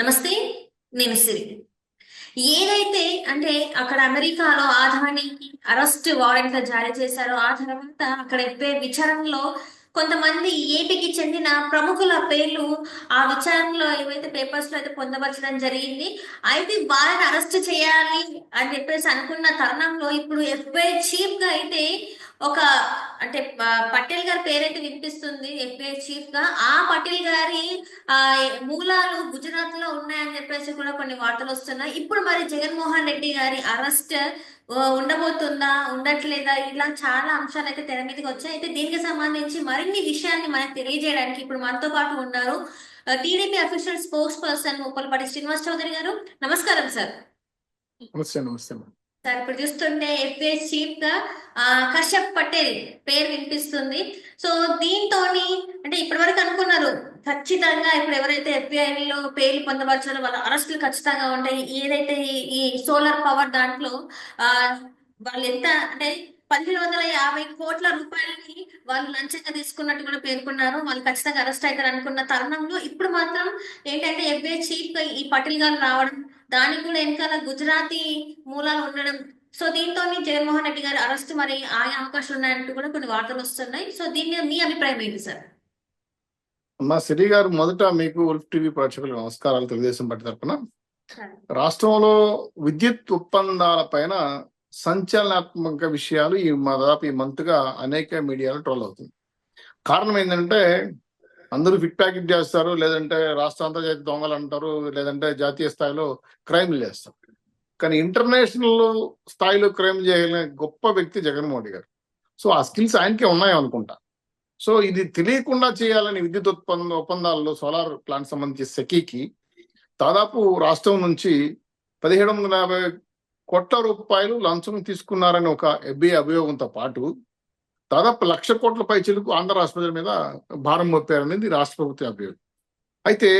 నమస్తే నేను సిరి. ఏదైతే అంటే అక్కడ అమెరికాలో ఆధానికి అరెస్ట్ వారెంట్ జారీ చేశారో ఆ తర్వాత అక్కడ ఎప్పే విచారణలో కొంతమంది ఏపీకి చెందిన ప్రముఖుల పేర్లు ఆ విచారణలో ఏవైతే పేపర్స్లో అయితే పొందపరచడం జరిగింది అయితే వాళ్ళని అరెస్ట్ చేయాలి అని చెప్పేసి అనుకున్న తరుణంలో ఇప్పుడు ఎఫ్ఐ చీఫ్గా అయితే ఒక అంటే పటేల్ గారి పేరైతే వినిపిస్తుంది ఎఫ్ఐ చీఫ్గా ఆ పటేల్ గారి ఆ మూలాలు గుజరాత్లో ఉన్నాయని చెప్పేసి కూడా కొన్ని వార్తలు వస్తున్నాయి. ఇప్పుడు మరి జగన్మోహన్ రెడ్డి గారి అరెస్ట్ ఉండబోతుందా ఉండట్లేదా ఇలా చాలా అంశాలు అయితే తెర మీదకి వచ్చాయి. అయితే దీనికి సంబంధించి మరిన్ని విషయాన్ని మనకు తెలియజేయడానికి ఇప్పుడు మనతో పాటు ఉన్నారు TDP official spokesperson Muppalapati Srinivas Chowdary garu. నమస్కారం సార్. నమస్తే నమస్తే సార్ ఇప్పుడు చూస్తుంటే ఎఫ్ఏ చీఫ్గా ఆ, కశ్యప్ పటేల్ పేరు వినిపిస్తుంది. సో దీంతో అంటే ఇప్పటి వరకు అనుకున్నారు ఖచ్చితంగా ఇప్పుడు ఎవరైతే ఎఫ్ఐ లో పేర్లు పొందపరచారో వాళ్ళ అరెస్టులు ఖచ్చితంగా ఉంటాయి. ఏదైతే ఈ- ఈ సోలార్ పవర్ దాంట్లో ఆ వాళ్ళు ఎంత అంటే పదిహేను వందల యాభై కోట్ల రూపాయలకి వాళ్ళు లంచంగా తీసుకున్నట్టు కూడా పేర్కొన్నారు. వాళ్ళు ఖచ్చితంగా అరెస్ట్ అవుతారు అనుకున్న తరుణంలో ఇప్పుడు మాత్రం ఏంటంటే ఎఫ్ఐ చీఫ్ ఈ పటేల్ గారు రావడం దానికి కూడా వెనకాల గుజరాతీ మూలాలు ఉండడం. సో దీంతో జగన్మోహన్ రెడ్డి గారి అరెస్ట్ మరి ఆయే అవకాశాలు ఉన్నాయంటూ కూడా కొన్ని వార్తలు వస్తున్నాయి. సో దీని మీ అభిప్రాయం ఏంటి సార్? అమ్మా సిరి గారు మొదట మీకు ఉల్ఫ్ టీవీ ప్రేక్షకులకు నమస్కారాలు తెలుగుదేశం పార్టీ తరఫున రాష్ట్రంలో విద్యుత్ ఒప్పందాల పైన సంచలనాత్మక విషయాలు ఈ దాదాపు ఈ మంత్గా అనేక మీడియాలో ట్రోల్ అవుతుంది. కారణం ఏంటంటే అందరూ ఫిట్ ప్యాకెట్ చేస్తారు లేదంటే రాష్ట్ర అంతర్జాతీయ దొంగలు అంటారు లేదంటే జాతీయ స్థాయిలో క్రైమ్లు చేస్తారు. కానీ ఇంటర్నేషనల్ స్థాయిలో క్రైమ్ చేయగలిగిన గొప్ప వ్యక్తి జగన్మోహన్ గారు. సో ఆ స్కిల్స్ ఆయనకే ఉన్నాయి అనుకుంటా. సో ఇది తెలియకుండా చేయాలని విద్యుత్ ఉత్పన్న ఒప్పందాల్లో సోలార్ ప్లాంట్ సంబంధించి సెకీకి దాదాపు రాష్ట్రం నుంచి పదిహేడు వందల యాభై కోట్ల రూపాయలు లంచం తీసుకున్నారని ఒక ఎఫ్బిఐ అభియోగంతో పాటు దాదాపు లక్ష కోట్ల పైచలకు ఆంధ్ర రాష్ట్రపతి మీద భారం మోపారనేది రాష్ట్ర ప్రభుత్వం అభియోగం. అయితే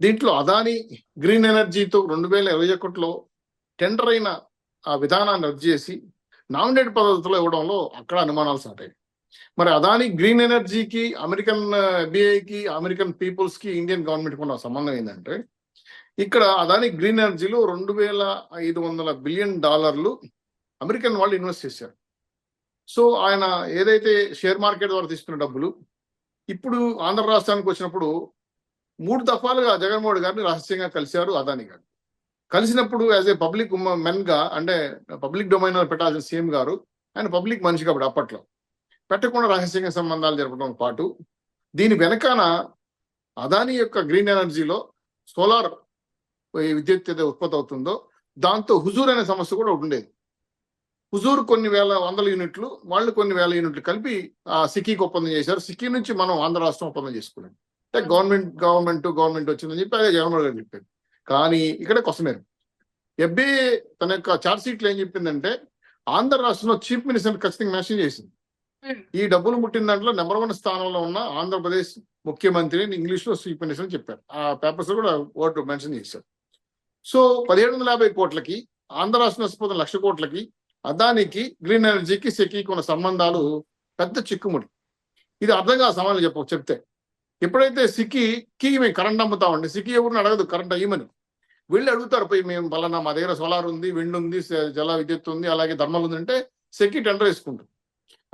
దీంట్లో అదాని గ్రీన్ ఎనర్జీతో రెండు వేల ఇరవై ఒకటిలో టెండర్ అయిన ఆ విధానాన్ని రద్దు చేసి నామినేట్ పద్ధతిలో ఇవ్వడంలో అక్కడ అనుమానాలు సాటాయి మరి అదాని గ్రీన్ ఎనర్జీకి అమెరికన్ ఎఫ్బిఐకి అమెరికన్ పీపుల్స్కి ఇండియన్ గవర్నమెంట్ ఉన్న సంబంధం ఏంటంటే ఇక్కడ అదాని గ్రీన్ ఎనర్జీలో రెండు వేల ఐదు వందల బిలియన్ డాలర్లు అమెరికన్ వాళ్ళు ఇన్వెస్ట్ చేశారు. సో ఆయన ఏదైతే షేర్ మార్కెట్ ద్వారా తీసుకున్న డబ్బులు ఇప్పుడు ఆంధ్ర రాష్ట్రానికి వచ్చినప్పుడు మూడు దఫాలుగా జగన్మోహన్ గారిని రహస్యంగా కలిశారు అదాని గారు. కలిసినప్పుడు యాజ్ ఏ పబ్లిక్ మెన్గా అంటే పబ్లిక్ డొమైన్ పెట్టాల్సిన సీఎం గారు ఆయన పబ్లిక్ మనిషి కాబట్టి అప్పట్లో. పెట్టకుండా రహస్యంగా సంబంధాలు జరపడం పాటు దీని వెనకాన అదాని యొక్క గ్రీన్ ఎనర్జీలో సోలార్ విద్యుత్ ఏదో ఉత్పత్తి అవుతుందో దాంతో హుజూర్ అనే సమస్య కూడా ఒకటి ఉండేది. హుజూర్ కొన్ని వేల వందల యూనిట్లు వాళ్ళు కొన్ని వేల యూనిట్లు కలిపి ఆ సిక్కీకి ఒప్పందం చేశారు. సిక్కీ నుంచి మనం ఆంధ్ర రాష్ట్రం ఒప్పందం చేసుకున్నాం. అంటే గవర్నమెంట్ గవర్నమెంట్ గవర్నమెంట్ వచ్చిందని చెప్పి అదే జగన్మోహన్ గారు చెప్పారు. కానీ ఇక్కడ కొసమేరు. ఎఫ్బిఏ తన యొక్క చార్జ్ షీట్లు ఏం చెప్పిందంటే ఆంధ్ర రాష్ట్రంలో చీఫ్ మినిస్టర్ ఖచ్చితంగా మెన్షన్ చేసింది. Hmm. ఈ డబ్బులు ముట్టిన దాంట్లో నెంబర్ వన్ స్థానంలో ఉన్న ఆంధ్రప్రదేశ్ ముఖ్యమంత్రిని ఇంగ్లీష్లో చీఫ్ అని చెప్పారు. ఆ పేపర్స్ కూడా ఓటు మెన్షన్ చేశారు. సో పదిహేడు వందల యాభై కోట్లకి ఆంధ్ర రాష్ట్ర నష్టపోతున్న లక్ష కోట్లకి అదానికి గ్రీన్ ఎనర్జీకి సెకీకి ఉన్న సంబంధాలు పెద్ద చిక్కుముడి. ఇది అర్థం కాదు సమాధానం చెప్ప చెప్తే. ఎప్పుడైతే సిక్కికి మేము కరెంట్ అమ్ముతామండి సిక్కి ఎవరిని అడగదు కరెంట్ అయ్యమని వీళ్ళు అడుగుతారు పోయి మేము పలానా మా దగ్గర సోలార్ ఉంది విండ్ ఉంది జల విద్యుత్ ఉంది అలాగే థర్మల్ ఉంది అంటే సెక్కి టెండర్ వేసుకుంటారు.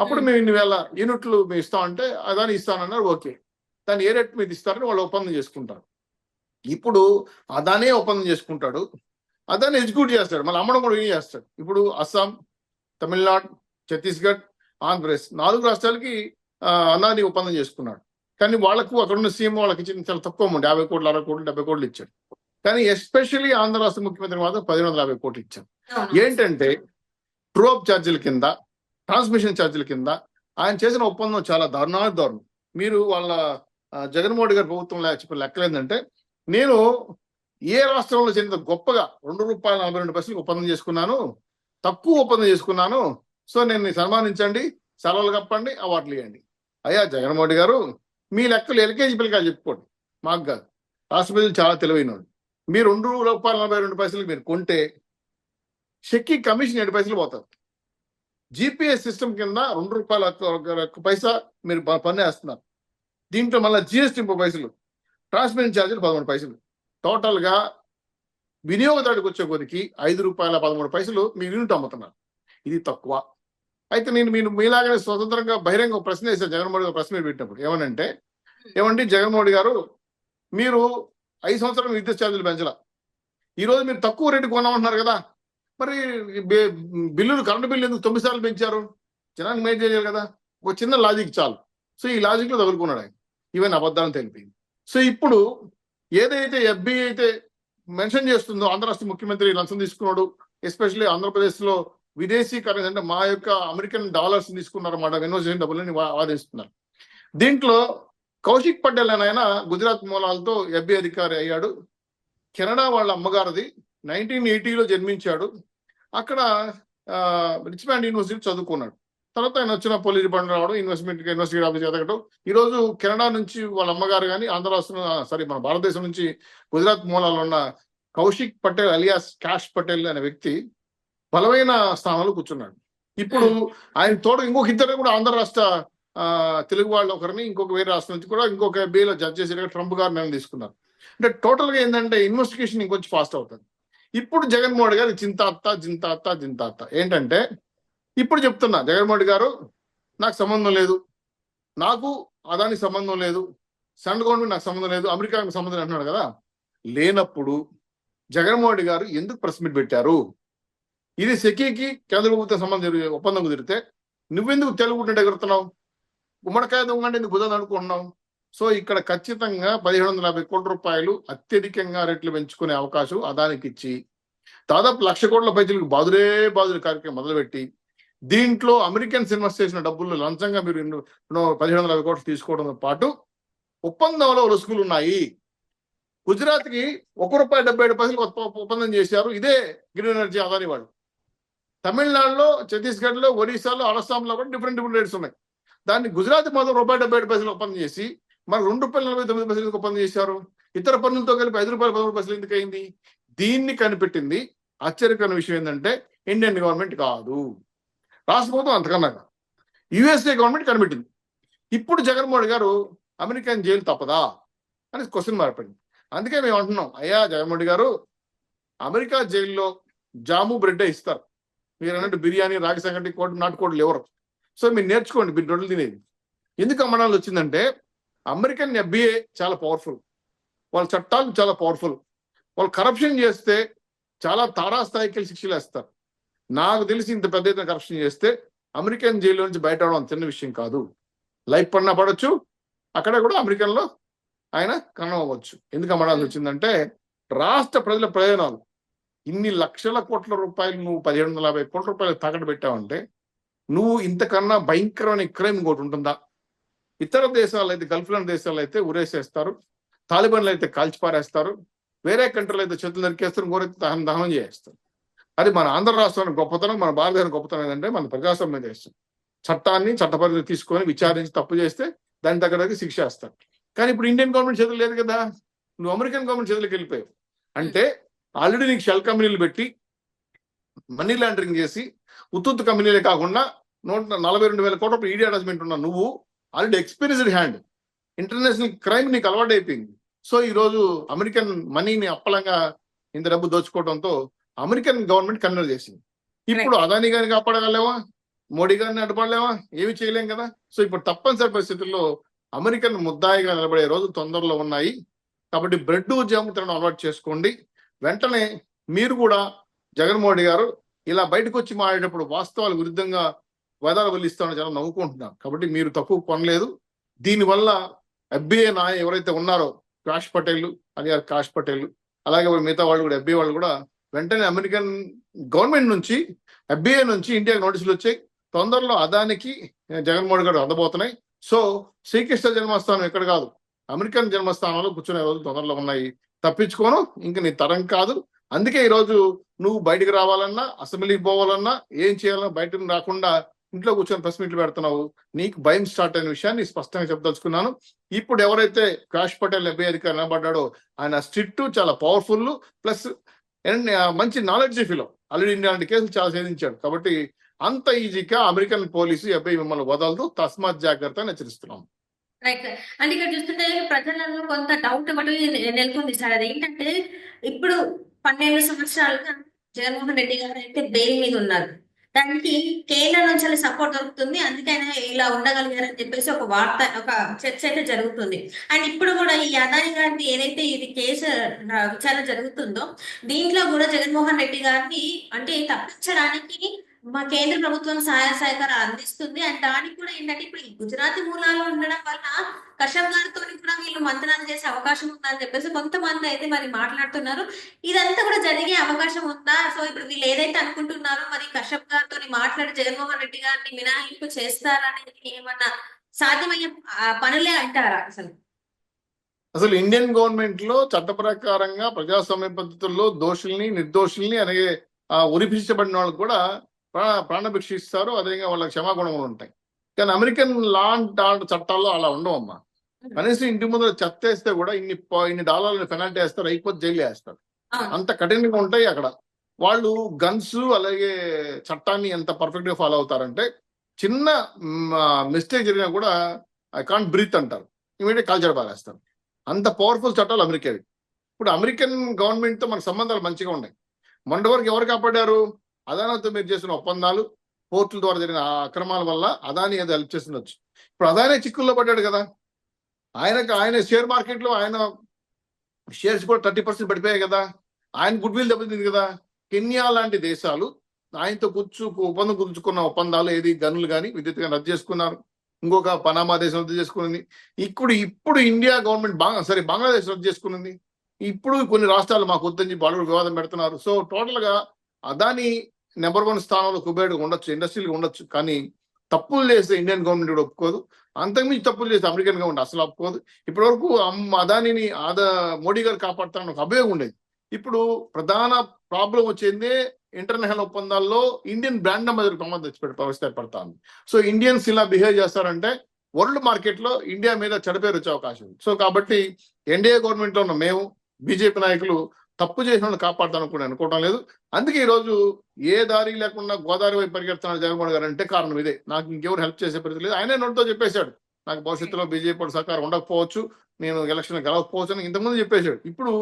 అప్పుడు మేము ఇన్ని వేల యూనిట్లు మేము ఇస్తామంటే అదాని ఇస్తానన్నారు ఓకే. దాన్ని ఏ రేట్ మీద ఇస్తారని వాళ్ళు ఒప్పందం చేసుకుంటారు. ఇప్పుడు అదానే ఒప్పందం చేసుకుంటాడు. అదాన్ని ఎగ్జిక్యూట్ చేస్తాడు. మళ్ళీ అమ్మడం కూడా ఈయన చేస్తాడు. ఇప్పుడు అస్సాం తమిళనాడు ఛత్తీస్గఢ్ ఆంధ్రప్రదేశ్ నాలుగు రాష్ట్రాలకి అదాని ఒప్పందం చేసుకున్నాడు. కానీ వాళ్ళకు అక్కడ ఉన్న సీఎం వాళ్ళకి ఇచ్చిన చాలా తక్కువ అమౌంట్. యాభై కోట్లు అరవై కోట్లు డెబ్బై కోట్లు ఇచ్చాడు. కానీ ఎస్పెషల్లీ ఆంధ్ర రాష్ట్ర ముఖ్యమంత్రి మాత్రం పదిహేను వందల యాభై కోట్లు ఇచ్చారు ఏంటంటే ట్రోప్ ఛార్జీల కింద ట్రాన్స్మిషన్ ఛార్జీల కింద ఆయన చేసిన ఒప్పందం చాలా దారుణానికి దారుణం. మీరు వాళ్ళ జగన్మోహన్ గారి ప్రభుత్వం లే- చెప్పిన ఏంటంటే నేను ఏ రాష్ట్రంలో చెందిన గొప్పగా రెండు రూపాయల నలభై రెండు పైసలు ఒప్పందం చేసుకున్నాను తక్కువ ఒప్పందం చేసుకున్నాను సో నేను సన్మానించండి సెలవులు కప్పండి అవార్డులు ఇవ్వండి. అయ్యా జగన్మోహన్ రెడ్డి గారు మీ లెక్కలు ఎల్కేజీ పిల్లకాయలు చెప్పుకోండి. మాకు కాదు. రాష్ట్ర ప్రజలు చాలా తెలివైన మీరు రెండు రూపాయల నలభై రెండు పైసలు మీరు కొంటే షెక్కి కమిషన్ ఏడు పైసలు పోతారు? జిపిఎస్ సిస్టమ్ కింద రెండు రూపాయల పైసా మీరు పన్ను వేస్తున్నారు. దీంట్లో మళ్ళీ జిఎస్టీ ముప్పై పైసలు. ట్రాన్స్మిషన్ ఛార్జీలు పదమూడు పైసలు. టోటల్గా వినియోగదారుడికి వచ్చే కొద్దికి ఐదు రూపాయల పదమూడు పైసలు మీ యూనిట్ అమ్ముతున్నారు. ఇది తక్కువ. అయితే నేను మీరు మీలాగానే స్వతంత్రంగా బహిరంగ ప్రశ్న వేసాను జగన్మోహన్ గారు ప్రశ్న మీరు పెట్టినప్పుడు. ఏమనంటే ఏమండి జగన్మోహన్ గారు మీరు ఐదు సంవత్సరాలు విద్యుత్ ఛార్జీలు పెంచాల. ఈరోజు మీరు తక్కువ రేటు కొన్నామంటున్నారు కదా. మరి బిల్లులు కరెంటు బిల్లు ఎందుకు తొమ్మిది సార్లు పెంచారు? జనానికి మెయిన్ చేయాలి కదా. ఒక చిన్న లాజిక్ చాలు. సో ఈ లాజిక్లో తగులుకున్నాడు ఆయన. ఇవన్నీ అబద్ధాలను తెలిపింది. సో ఇప్పుడు ఏదైతే ఎఫ్బి అయితే మెన్షన్ చేస్తుందో ఆంధ్ర రాష్ట్ర ముఖ్యమంత్రి లంచం తీసుకున్నాడు ఎస్పెషల్లీ ఆంధ్రప్రదేశ్లో విదేశీ కరెన్సీ అంటే మా యొక్క అమెరికన్ డాలర్స్ తీసుకున్నారన్నమాట అన్నమాట. డబ్బులని వాదిస్తున్నారు దీంట్లో కౌశిక్ పటేల్ అనే ఆయన గుజరాత్ మూలాలతో ఎఫ్బి అధికారి అయ్యాడు. కెనడా వాళ్ళ అమ్మగారిది నైన్టీన్ ఎయిటీలో జన్మించాడు. అక్కడ రిచ్మాండ్ యూనివర్సిటీ చదువుకున్నాడు. తర్వాత ఆయన వచ్చిన పోలీస్ డిపార్ట్మెంట్ రావడం ఇన్వెస్ట్మెంట్ ఇన్వెస్టిగేట్ ఆఫీస్ ఎదగడం ఈ రోజు కెనడా నుంచి వాళ్ళ అమ్మగారు కానీ ఆంధ్ర రాష్ట్రం సారీ మన భారతదేశం నుంచి గుజరాత్ మూలాల్లో ఉన్న కౌశిక్ పటేల్ అలియాస్ కాష్ పటేల్ అనే వ్యక్తి బలమైన స్థానంలో కూర్చున్నాడు. ఇప్పుడు ఆయన తోడు ఇంకొక ఇద్దరు కూడా ఆంధ్ర రాష్ట్ర ఆ, తెలుగు వాళ్ళు ఒకరిని ఇంకొక వేరే రాష్ట్రం నుంచి కూడా ఇంకొక బేలో జడ్జ్ చేసి ట్రంప్ గారు నిర్ణయం తీసుకున్నారు. అంటే టోటల్గా ఏంటంటే ఇన్వెస్టిగేషన్ ఇంకొంచెం ఫాస్ట్ అవుతుంది. ఇప్పుడు జగన్మోహన్ గారు చింతాత్త చింతాత్త చింతాత్త. ఏంటంటే ఇప్పుడు చెప్తున్నా జగన్మోహన్ గారు నాకు సంబంధం లేదు. నాకు అదానికి సంబంధం లేదు. సెంట్రల్ గవర్నమెంట్ నాకు సంబంధం లేదు. అమెరికాకి సంబంధం అంటున్నాడు కదా. లేనప్పుడు జగన్మోహన్ గారు ఎందుకు ప్రెస్ మీట్ పెట్టారు? ఇది సెకీకి కేంద్ర ప్రభుత్వం సంబంధం ఒప్పందం కుదిరితే నువ్వెందుకు తెలుగు ఎగురుతున్నావు? గుమ్మడికాయ దొంగ ఎందుకు కుదరదు అనుకుంటున్నావు? సో ఇక్కడ ఖచ్చితంగా పదిహేడు వందల యాభై కోట్ల రూపాయలు అత్యధికంగా రేట్లు పెంచుకునే అవకాశం అదానికి ఇచ్చి దాదాపు లక్ష కోట్ల పైసలకు బాదురే బాదురే కార్యక్రమం మొదలుపెట్టి దీంట్లో అమెరికన్స్ ఇన్వెస్ట్ చేసిన డబ్బులు లంచంగా మీరు పదిహేడు వందల యాభై కోట్లు తీసుకోవడంతో పాటు ఒప్పందంలో రుసుకులు ఉన్నాయి. గుజరాత్కి ఒక రూపాయి డెబ్బై ఏడు పైసలు ఒప్పందం చేశారు. ఇదే గ్రీన్ ఎనర్జీ అదాని వాళ్ళు. తమిళనాడులో ఛత్తీస్గఢ్లో ఒరిస్సాలో అస్సాంలో కూడా డిఫరెంట్ డిఫరెంట్ రేట్స్ ఉన్నాయి. దాన్ని గుజరాత్ మాత్రం రూపాయి డెబ్బై ఏడు పైసలు ఒప్పందం చేసి మరి రెండు రూపాయల నలభై తొమ్మిది పైసలు ఎందుకు ఒప్పందం చేశారు? ఇతర పన్నులతో కలిపి ఐదు రూపాయల పదమూడు పైసలు ఎందుకు అయింది? దీన్ని కనిపెట్టింది ఆశ్చర్యకరమైన విషయం ఏంటంటే ఇండియన్ గవర్నమెంట్ కాదు. రాష్ట్ర ప్రభుత్వం అంతకన్నా యుఎస్ఏ గవర్నమెంట్ కనిపెట్టింది. ఇప్పుడు జగన్మోహన్ గారు అమెరికన్ జైలు తప్పదా అని క్వశ్చన్ మార్పడింది అందుకే మేము అంటున్నాం అయ్యా జగన్మోహన్ గారు అమెరికా జైల్లో జాము బ్రెడ్ ఇస్తారు. మీరు అన్నట్టు బిర్యానీ రాగి సంగటి కోడి నాటుకోడలు ఎవరు? సో మీరు నేర్చుకోండి మీరు రొట్టెలు తినేది. ఎందుకు అమ్మడాలు వచ్చిందంటే అమెరికన్ ఎఫ్బిఏ చాలా పవర్ఫుల్ వాళ్ళ చట్టాలు చాలా పవర్ఫుల్ వాళ్ళు కరప్షన్ చేస్తే చాలా తారాస్థాయికి వెళ్ళి శిక్షలు వేస్తారు. నాకు తెలిసి ఇంత పెద్ద ఎత్తున కరప్షన్ చేస్తే అమెరికన్ జైలు నుంచి బయట అవడం చిన్న విషయం కాదు. లైఫ్ పడినా పడవచ్చు అక్కడ కూడా అమెరికన్లో ఆయన కన్నం అవ్వచ్చు. ఎందుకు అమ్మడానికి వచ్చిందంటే రాష్ట్ర ప్రజల ప్రయోజనాలు. ఇన్ని లక్షల కోట్ల రూపాయలు నువ్వు పదిహేడు వందల యాభై కోట్ల రూపాయలు తాకట్టు పెట్టావంటే నువ్వు ఇంతకన్నా భయంకరమైన క్రైమ్ ఇంకోటి ఉంటుందా? ఇతర దేశాలు అయితే గల్ఫ్ లాంటి దేశాలు అయితే ఉరేసేస్తారు. తాలిబాన్లు అయితే కాల్చిపారేస్తారు. వేరే కంట్రీలు అయితే చేతులు నరికేస్తారు ఇంకోరైతే దహనం దహనం చేస్తారు అది మన ఆంధ్ర రాష్ట్రానికి గొప్పతనం మన భారతదేశం గొప్పతనం ఏంటంటే మన ప్రజాస్వామ్య దేశం చట్టాన్ని చట్టపరిధి తీసుకొని విచారించి తప్పు చేస్తే దాని తగ్గడానికి శిక్ష వేస్తారు. కానీ ఇప్పుడు ఇండియన్ గవర్నమెంట్ చేతులు లేదు కదా. నువ్వు అమెరికన్ గవర్నమెంట్ చేతులకు వెళ్ళిపోయావు. అంటే ఆల్రెడీ నీకు షెల్ కంపెనీలు పెట్టి మనీ లాండరింగ్ చేసి ఉత్తుత్తు కంపెనీలే కాకుండా నూట నలభై రెండు వేల కోట్ల ఈడీ అటాచ్మెంట్ ఉన్న నువ్వు already experienced hand. International crime నీకు అలవాటు అయిపోయింది. సో ఈ రోజు అమెరికన్ మనీని అప్పలంగా ఇంత డబ్బు దోచుకోవడంతో అమెరికన్ గవర్నమెంట్ కన్వర్ చేసింది. ఇప్పుడు అదాని గారిని కాపాడగలేవా మోడీ గారిని అడ్డుపడలేవా? ఏమి చేయలేం కదా? సో ఇప్పుడు తప్పనిసరి పరిస్థితుల్లో అమెరికన్ ముద్దాయిగా నిలబడే రోజు తొందరలో ఉన్నాయి. కాబట్టి బ్రెడ్ జాము తినడం అలవాటు చేసుకోండి. వెంటనే మీరు కూడా జగన్మోహన్ గారు ఇలా బయటకు వచ్చి మాట్లాడేటప్పుడు వాస్తవాల విరుద్ధంగా వేదాలు ఇస్తామని చాలా నవ్వుకుంటున్నాం. కాబట్టి మీరు తక్కువ కొనలేదు. దీనివల్ల ఎఫ్బిఐ నాయ ఎవరైతే ఉన్నారో కాష్ పటేల్ అలియార్ కాష్ పటేల్ అలాగే మిగతా వాళ్ళు కూడా ఎఫ్బిఐ వాళ్ళు కూడా వెంటనే అమెరికన్ గవర్నమెంట్ నుంచి ఎఫ్బిఐ నుంచి ఇండియాకి నోటీసులు వచ్చాయి. తొందరలో అదానికి జగన్మోహన్ గారు అందబోతున్నాయి. సో శ్రీకృష్ణ జన్మస్థానం ఎక్కడ కాదు. అమెరికన్ జన్మస్థానంలో కూర్చునే రోజులు తొందరలో ఉన్నాయి. తప్పించుకోను. ఇంక నీ తరం కాదు. అందుకే ఈరోజు నువ్వు బయటికి రావాలన్నా అసెంబ్లీకి పోవాలన్నా ఏం చేయాలన్నా బయటకు రాకుండా ఇంట్లో కూర్చొని ప్రెస్ మీట్లు పెడుతున్నావు. నీకు భయం స్టార్ట్ అయిన విషయాన్ని స్పష్టంగా చెప్పదలుచుకున్నాను. ఇప్పుడు ఎవరైతే క్రాష్ పటేల్ ఎబ్బే అధికారి నిలబడ్డాడో ఆయన స్ట్రిక్ట్ చాలా పవర్ఫుల్ ప్లస్ మంచి నాలెడ్జ్ ఫీలో ఆల్రెడీ ఇలాంటి కేసులు చాలా ఛేదించాడు. కాబట్టి అంత ఈజీగా అమెరికన్ పోలీసు ఎబ్బై మిమ్మల్ని వదలదు. తస్మాత్ జాగ్రత్త అని హెచ్చరిస్తున్నాం. రైట్ అంటే ఇక్కడ చూస్తుంటే ప్రజలలో కొంత డౌట్ ఒకటి నెలకొంది సార్. అది ఏంటంటే ఇప్పుడు పన్నెండు సంవత్సరాలుగా జగన్మోహన్ రెడ్డి గారు అయితే బెయిల్ మీద ఉన్నారు. దానికి కేంద్రం నుంచి సపోర్ట్ దొరుకుతుంది. అందుకే ఆయన ఇలా ఉండగలిగారని చెప్పేసి ఒక వార్త ఒక చర్చ అయితే జరుగుతుంది. అండ్ ఇప్పుడు కూడా ఈ అదాని గారిది ఏదైతే ఇది కేసు విచారణ జరుగుతుందో దీంట్లో కూడా జగన్మోహన్ రెడ్డి గారిని అంటే తప్పించడానికి మా కేంద్ర ప్రభుత్వం సహాయ సహకారం అందిస్తుంది. అండ్ దానికి కూడా ఏంటంటే ఇప్పుడు గుజరాతీ మూలాలు ఉండడం వల్ల కశ్యప్ గారితో కూడా వీళ్ళు మంతనాలు చేసే అవకాశం ఉందని చెప్పేసి కొంతమంది అయితే మరి మాట్లాడుతున్నారు. ఇదంతా కూడా జరిగే అవకాశం ఉందా? సో ఇప్పుడు వీళ్ళు ఏదైతే అనుకుంటున్నారో మరి కశ్యప్ గారితో మాట్లాడి జగన్మోహన్ రెడ్డి గారిని మినహాయింపు చేస్తారనేది ఏమన్నా సాధ్యమయ్యే పనులే అంటారా అసలు? అసలు ఇండియన్ గవర్నమెంట్లో చట్ట ప్రకారంగా ప్రజాస్వామ్య పద్ధతుల్లో దోషుల్ని నిర్దోషుల్ని అలాగే ఉరిపించబడిన వాళ్ళు కూడా ప్రాణభిక్ష ఇస్తారు అదేవిధంగా వాళ్ళకి క్షమాగుణములు ఉంటాయి. కానీ అమెరికన్ లా చట్టాల్లో అలా ఉండవమ్మా. కనీసం ఇంటి ముందు చెత్త వేస్తే కూడా ఇన్ని ఇన్ని డాలర్లు పెనాల్టీ వేస్తారు అయిపోతే జైలు వేస్తారు. అంత కఠినంగా ఉంటాయి అక్కడ. వాళ్ళు గన్స్ అలాగే చట్టాన్ని ఎంత పర్ఫెక్ట్గా ఫాలో అవుతారంటే చిన్న మిస్టేక్ జరిగినా కూడా ఐ కాంట్ బ్రీత్ అంటారు. ఇమీడియట్ కాల్చడ పారేస్తారు. అంత పవర్ఫుల్ చట్టాలు అమెరికావి. ఇప్పుడు అమెరికన్ గవర్నమెంట్తో మన సంబంధాలు మంచిగా ఉన్నాయి. మొన్నటి వరకు ఎవరు కాపాడారు? అదానితో మీరు చేసిన ఒప్పందాలు పోర్టుల ద్వారా జరిగిన అక్రమాల వల్ల అదాని ఏదో హెల్ప్ చేస్తుండొచ్చు. ఇప్పుడు అదానే చిక్కుల్లో పడ్డాడు కదా. ఆయనకు ఆయన షేర్ మార్కెట్లో ఆయన షేర్స్ కూడా థర్టీ పర్సెంట్ పడిపోయాయి కదా. ఆయన గుడ్ విల్ దెబ్బతింది కదా. కెన్యా లాంటి దేశాలు ఆయనతో కూర్చు ఒప్పందం కుదుర్చుకున్న ఒప్పందాలు ఏది గనులు కానీ విద్యుత్ కానీ రద్దు చేసుకున్నారు. ఇంకొక పనామా దేశం రద్దు చేసుకున్నది ఇప్పుడు ఇప్పుడు ఇండియా గవర్నమెంట్ బాగా సరే బంగ్లాదేశ్ రద్దు చేసుకున్నది ఇప్పుడు కొన్ని రాష్ట్రాలు మాకు వద్దని చెప్పి వాళ్ళు వివాదం పెడుతున్నారు. సో టోటల్గా అదాని నెంబర్ వన్ స్థానంలో కుబేరుడు ఉండొచ్చు ఇండస్ట్రీలు ఉండొచ్చు కానీ తప్పులు చేస్తే ఇండియన్ గవర్నమెంట్ కూడా ఒప్పుకోదు. అంతకుమించి తప్పులు చేస్తే అమెరికన్ గవర్నమెంట్ అసలు ఒప్పుకోదు. ఇప్పటి వరకు అదానిని ఆదా మోడీ గారు కాపాడుతారని ఒక అభియోగం ఉండేది. ఇప్పుడు ప్రధాన ప్రాబ్లం వచ్చిందే ఇంటర్నేషనల్ ఒప్పందాల్లో ఇండియన్ బ్రాండ్ అంబాసిడర్ ప్రమాదం తెచ్చిపెట్టే పరిస్థితి ఏర్పడతా ఉంది సో ఇండియన్స్ ఇలా బిహేవ్ చేస్తారంటే వరల్డ్ మార్కెట్లో ఇండియా మీద చెడపేరు వచ్చే అవకాశం ఉంది. సో కాబట్టి ఎన్డీఏ గవర్నమెంట్లో ఉన్న మేము బీజేపీ నాయకులు తప్పు చేసిన వాళ్ళని కాపాడుతాను కూడా అనుకోవడం లేదు. అందుకే ఈ రోజు ఏ దారి లేకుండా గోదావరి వైపు పరిగెడుతున్నారు జగన్మోహన్ గారు అంటే కారణం ఇదే. నాకు ఇంకెవరు హెల్ప్ చేసే పరిస్థితి లేదు. ఆయనే నోటితో చెప్పేశాడు. నాకు భవిష్యత్తులో బీజేపీ వాళ్ళ సహకారం ఉండకపోవచ్చు నేను ఎలక్షన్ గెలవకపోవచ్చు అని ఇంతకుముందు చెప్పేశాడు. ఇప్పుడు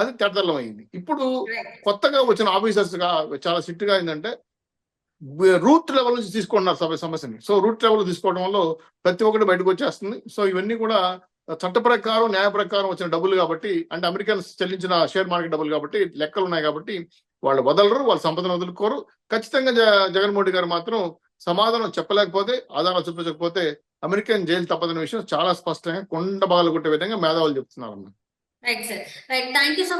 అది అయింది ఇప్పుడు కొత్తగా వచ్చిన ఆఫీసర్స్గా చాలా స్ట్రిక్ట్గా ఏంటంటే రూట్ లెవెల్ నుంచి తీసుకుంటున్నారు సభ సమస్యని. సో రూట్ లెవెల్ తీసుకోవడం వల్ల ప్రతి ఒక్కటి బయటకు వచ్చేస్తుంది. సో ఇవన్నీ కూడా చట్ట ప్రకారం న్యాయ ప్రకారం వచ్చిన డబ్బులు కాబట్టి అంటే అమెరికన్స్ చెల్లించిన షేర్ మార్కెట్ డబ్బులు కాబట్టి లెక్కలు ఉన్నాయి కాబట్టి వాళ్ళు వదలరు వాళ్ళ సంపదను వదులుకోరు. ఖచ్చితంగా జ- జగన్మోహన్ గారు మాత్రం సమాధానం చెప్పలేకపోతే ఆధారాలు చూపించకపోతే అమెరికన్ జైలు తప్పదన్న విషయం చాలా స్పష్టంగా కొండ బాగా కొట్టే విధంగా మేధావులు చెప్తున్నారు right sir right thank you